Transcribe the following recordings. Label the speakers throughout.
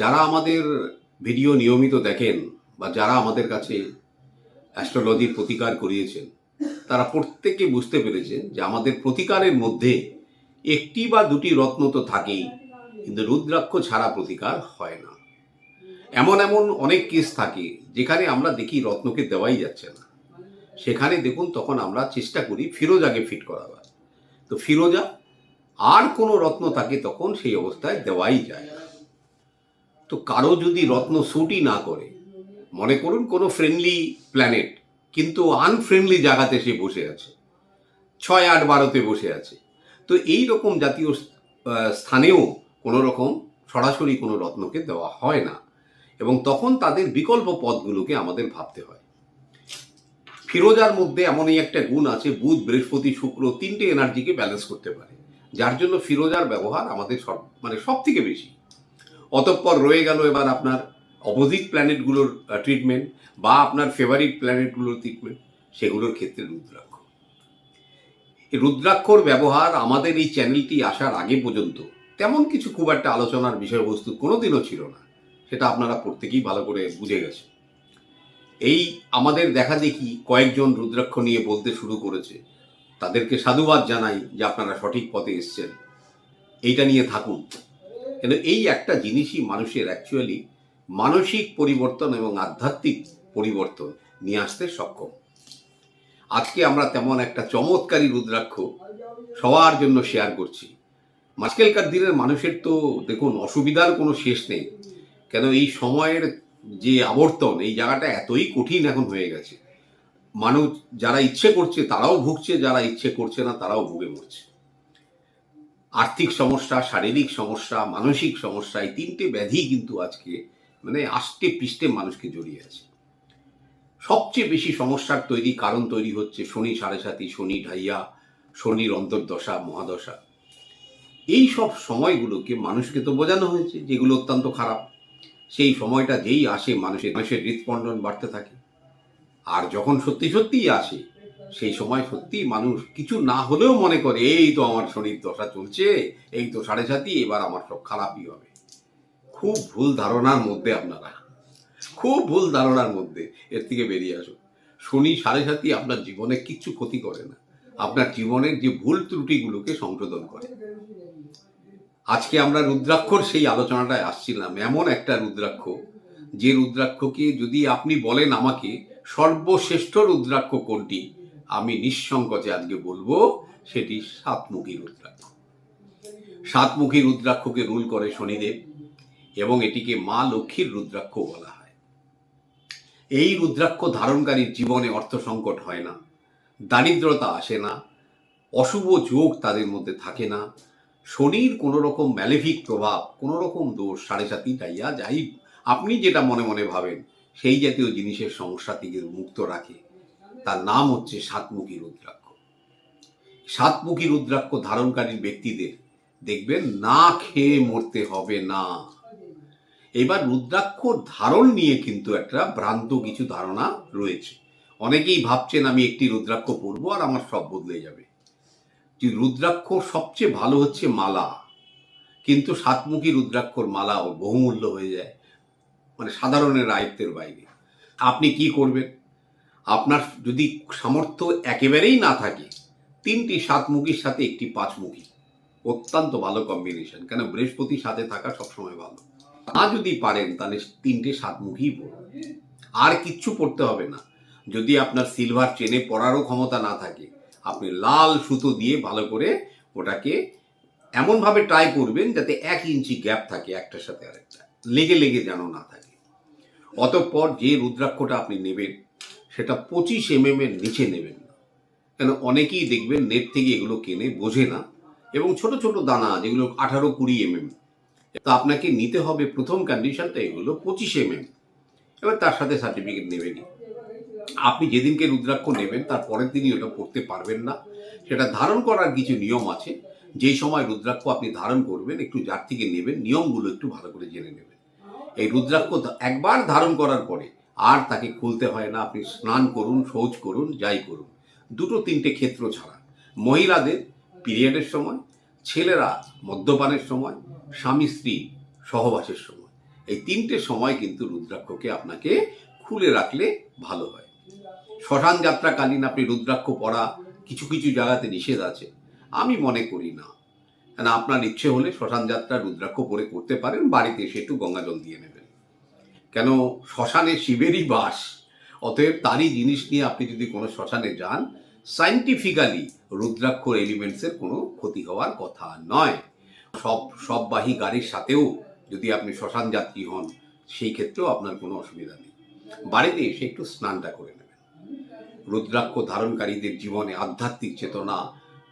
Speaker 1: যারা আমাদের ভিডিও নিয়মিত দেখেন বা যারা আমাদের কাছে অ্যাস্ট্রোলজির প্রতিকার করিয়েছেন, তারা প্রত্যেকে বুঝতে পেরেছেন যে আমাদের প্রতিকারের মধ্যে একটি বা দুটি রত্ন তো থাকেই, কিন্তু রুদ্রাক্ষ ছাড়া প্রতিকার হয় না। এমন এমন অনেক কেস থাকে যেখানে আমরা দেখি রত্নকে দেওয়াই যাচ্ছে না। সেখানে দেখুন তখন আমরা চেষ্টা করি ফিরোজাকে ফিট করাবার। তো ফিরোজা, আর কোনো রত্ন থাকে তখন সেই অবস্থায় দেওয়াই যায় না। তো কারও যদি রত্ন সুটই না করে, মনে করুন কোনো ফ্রেন্ডলি প্ল্যানেট কিন্তু আনফ্রেন্ডলি জায়গাতে সে বসে আছে, ছয় আট বারোতে বসে আছে, তো এই রকম জাতীয় স্থানেও কোনো রকম সরাসরি কোনো রত্নকে দেওয়া হয় না, এবং তখন তাদের বিকল্প পথগুলোকে আমাদের ভাবতে হয়। ফিরোজার মধ্যে এমনই একটা গুণ আছে, বুধ, বৃহস্পতি, শুক্র তিনটে এনার্জিকে ব্যালেন্স করতে পারে, যার জন্য ফিরোজার ব্যবহার আমাদের সব মানে সব থেকে বেশি। অতঃপর রয়ে গেল এবার আপনার অপোজিট প্ল্যানেটগুলোর ট্রিটমেন্ট বা আপনার ফেভারিট প্ল্যানেটগুলোর ট্রিটমেন্ট সেগুলোর ক্ষেত্রে রুদ্রাক্ষ। রুদ্রাক্ষর ব্যবহার আমাদের এই চ্যানেলটি আসার আগে পর্যন্ত তেমন কিছু খুব একটা আলোচনার বিষয়বস্তু কোনোদিনও ছিল না, সেটা আপনারা প্রত্যেকেই ভালো করে বুঝে গেছে এই আমাদের দেখা দেখি কয়েকজন রুদ্রাক্ষ নিয়ে বলতে শুরু করেছে। তাদেরকে সাধুবাদ জানাই যে আপনারা সঠিক পথে এসছেন। এইটা নিয়ে থাকুন। কিন্তু এই একটা জিনিসই মানুষের অ্যাকচুয়ালি মানসিক পরিবর্তন এবং আধ্যাত্মিক পরিবর্তন নিয়ে আসতে সক্ষম। আজকে আমরা তেমন একটা চমৎকারী রুদ্রাক্ষ সবার জন্য শেয়ার করছি। আজকালকার দিনের মানুষের তো দেখুন, অসুবিধার কোনো শেষ নেই। কেন এই সময়ের যে আবর্তন, এই জায়গাটা এতই কঠিন এখন হয়ে গেছে। মানুষ যারা ইচ্ছে করছে, তারাও ভুগছে, যারা ইচ্ছে করছে না, তারাও ভুগে মরছে। আর্থিক সমস্যা, শারীরিক সমস্যা, মানসিক সমস্যা, এই তিনটে ব্যাধি কিন্তু আজকে মানে আষ্টে পৃষ্ঠে মানুষকে জড়িয়ে আছে। সবচেয়ে বেশি সমস্যার তৈরি কারণ তৈরি হচ্ছে শনি সাড়ে সাতি শনি ঢাইয়া, শনির অন্তর্দশা, মহাদশা। এই সব সময়গুলোকে মানুষকে তো বোঝানো হয়েছে যেগুলো অত্যন্ত খারাপ। সেই সময়টা যেই আসে মানুষের মানুষের হৃৎস্পন্দন বাড়তে থাকে। আর যখন সত্যি সত্যিই আসে সেই সময় সত্যি মানুষ কিছু না হলেও মনে করে, এই তো আমার শরীর দশা চলছে, এই তো সাড়ে সাতি এবার আমার সব খারাপই হবে। খুব ভুল ধারণার মধ্যে আপনারা। খুব ভুল ধারণার মধ্যে এর থেকে বেরিয়ে আসুন। শনি সাড়ে সাতি আপনার জীবনে কিচ্ছু ক্ষতি করে না। আপনার জীবনের যে ভুল ত্রুটিগুলোকে সংশোধন করে। আজকে আমরা রুদ্রাক্ষর সেই আলোচনাটায় আসছিলাম, এমন একটা রুদ্রাক্ষ, যে রুদ্রাক্ষকে যদি আপনি বলেন আমাকে, সর্বশ্রেষ্ঠ রুদ্রাক্ষ কোনটি? আমি নিঃসংকোচে আজকে বলব, সেটি সাতমুখী রুদ্রাক্ষ। সাতমুখী রুদ্রাক্ষকে রুল করে শনিদেব, এবং এটিকে মা লক্ষ্মীর রুদ্রাক্ষ বলা হয়। এই রুদ্রাক্ষ ধারণকারীর জীবনে অর্থ সংকট হয় না, দারিদ্রতা আসে না, অশুভ যোগ তাদের মধ্যে থাকে না, শনির কোনো রকম ম্যালেফিক প্রভাব কোনো রকম দোষ সাড়ে সাতি ডাইয়া যাই, আপনি যেটা মনে মনে ভাবেন, সেই জাতীয় জিনিসের সমস্যা থেকে মুক্ত রাখে। তার নাম হচ্ছে সাতমুখী রুদ্রাক্ষ। সাতমুখী রুদ্রাক্ষ ধারণকারী ব্যক্তিদের দেখবেন না খেয়ে মরতে হবে না। এবার রুদ্রাক্ষ ধারণ নিয়ে কিন্তু একটা ভ্রান্ত কিছু ধারণা রয়েছে। অনেকেই ভাবছেন আমি একটি রুদ্রাক্ষ পরবো আর আমার সব বদলে যাবে। যে রুদ্রাক্ষ সবচেয়ে ভালো হচ্ছে মালা। কিন্তু সাতমুখী রুদ্রাক্ষর মালা বহুমূল্য হয়ে যায় মানে সাধারণের আয়ত্তের বাইরে। আপনি কি করবেন? আপনার যদি সামর্থ্য একেবারেই না থাকে, তিনটি সাত সাতমুখীর সাথে একটি পাঁচ পাঁচমুখী। অত্যন্ত ভালো কম্বিনেশন কেন? বৃহস্পতির সাথে থাকা সবসময় ভালো। না যদি পারেন, তাহলে তিনটে সাতমুখী পড়ুন। আর কিচ্ছু পড়তে হবে না। যদি আপনার সিলভার চেনে পড়ারও ক্ষমতা না থাকে, আপনি লাল সুতো দিয়ে ভালো করে ওটাকে এমনভাবে ট্রাই করবেন যাতে এক ইঞ্চি গ্যাপ থাকে একটার সাথে আরেকটা। লেগে লেগে যেন না থাকে। অতঃপর যে রুদ্রাক্ষটা আপনি নেবেন সেটা পঁচিশ এম এম এর নিচে নেবেন না। কেন অনেকেই দেখবেন নেট থেকে এগুলো কেনে, বোঝে না। এবং ছোট ছোট দানা যেগুলো আঠারো কুড়ি এম এম তা আপনাকে নিতে হবে প্রথম কন্ডিশনটা এগুলো পঁচিশ এম এম এবার তার সাথে সার্টিফিকেট নেবেনই আপনি যেদিনকে রুদ্রাক্ষ নেবেন, তার পরের দিনই ওটা পড়তে পারবেন না। সেটা ধারণ করার কিছু নিয়ম আছে। যেই সময় রুদ্রাক্ষ আপনি ধারণ করবেন, একটু যার থেকে নেবেন, নিয়মগুলো একটু ভালো করে জেনে নেবেন। এই রুদ্রাক্ষ একবার ধারণ করার পরে আর তাকে খুলতে হয় না। আপনি স্নান করুন, শৌচ করুন, যাই করুন। দুটো তিনটে ক্ষেত্র ছাড়া। মহিলাদের পিরিয়ডের সময়, ছেলেরা মদ্যপানের সময়, স্বামী স্ত্রী সহবাসের সময়। এই তিনটে সময় কিন্তু রুদ্রাক্ষকে আপনাকে খুলে রাখলে ভালো হয়। শ্মশান যাত্রাকালীন আপনি রুদ্রাক্ষ পড়া, কিছু কিছু জায়গাতে নিষেধ আছে। আমি মনে করি না। কেন, আপনার ইচ্ছে হলে শ্মশান যাত্রা রুদ্রাক্ষ পরে করতে পারেন, বাড়িতে একটু গঙ্গা জল দিয়ে নেবেন। কেন শ্মশানে শিবেরই বাস? অতএব তারই জিনিস নিয়ে আপনি যদি কোনো শ্মশানে যান সাইন্টিফিক্যালি রুদ্রাক্ষর এলিমেন্টসের কোনো ক্ষতি হওয়ার কথা নয়। সব সববাহী গাড়ির সাথেও যদি আপনি শ্মশান যাত্রী হন, সেই ক্ষেত্রেও আপনার কোনো অসুবিধা নেই। বাড়িতে এসে একটু স্নানটা করে নেবেন। রুদ্রাক্ষ ধারণকারীদের জীবনে আধ্যাত্মিক চেতনা,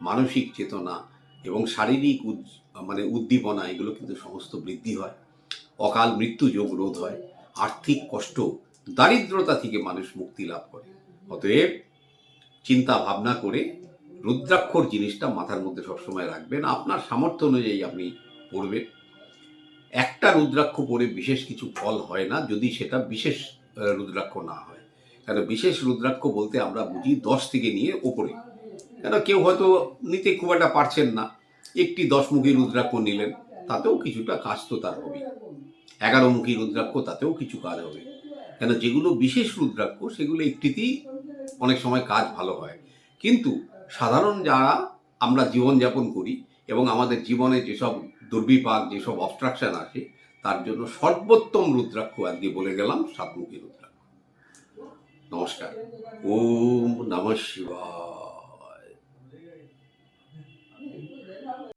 Speaker 1: মানসিক চেতনা এবং শারীরিক মানে উদ্দীপনা, এগুলো কিন্তু সমস্ত বৃদ্ধি হয়। অকাল মৃত্যু যোগ রোধ হয়। আর্থিক কষ্ট দারিদ্রতা থেকে মানুষ মুক্তি লাভ করে। অতএব চিন্তা ভাবনা করে রুদ্রাক্ষর জিনিসটা মাথার মধ্যে সবসময় রাখবেন। আপনার সামর্থ্য অনুযায়ী আপনি পড়বেন। একটা রুদ্রাক্ষ পরে বিশেষ কিছু ফল হয় না, যদি সেটা বিশেষ রুদ্রাক্ষ না হয়। কেন বিশেষ রুদ্রাক্ষ বলতে আমরা বুঝি দশ থেকে নিয়ে ওপরে। কেন কেউ হয়তো নিতে খুব একটা পারছেন না। একটি দশমুখী রুদ্রাক্ষ নিলেন, তাতেও কিছুটা কাজ তো তার হবে এগারোমুখী রুদ্রাক্ষ, তাতেও কিছু কাজ হবে। কেন, যেগুলো বিশেষ রুদ্রাক্ষ, সেগুলো একটিতেই অনেক সময় কাজ ভালো হয়। কিন্তু সাধারণ যারা আমরা জীবনযাপন করি এবং আমাদের জীবনে যেসব দুর্বিপাক, যেসব অবস্ট্রাকশন আসে, তার জন্য সর্বোত্তম রুদ্রাক্ষ আজকে বলে গেলাম, সাতমুখী রুদ্রাক্ষ। নমস্কার। ওম নমঃ শিবায়।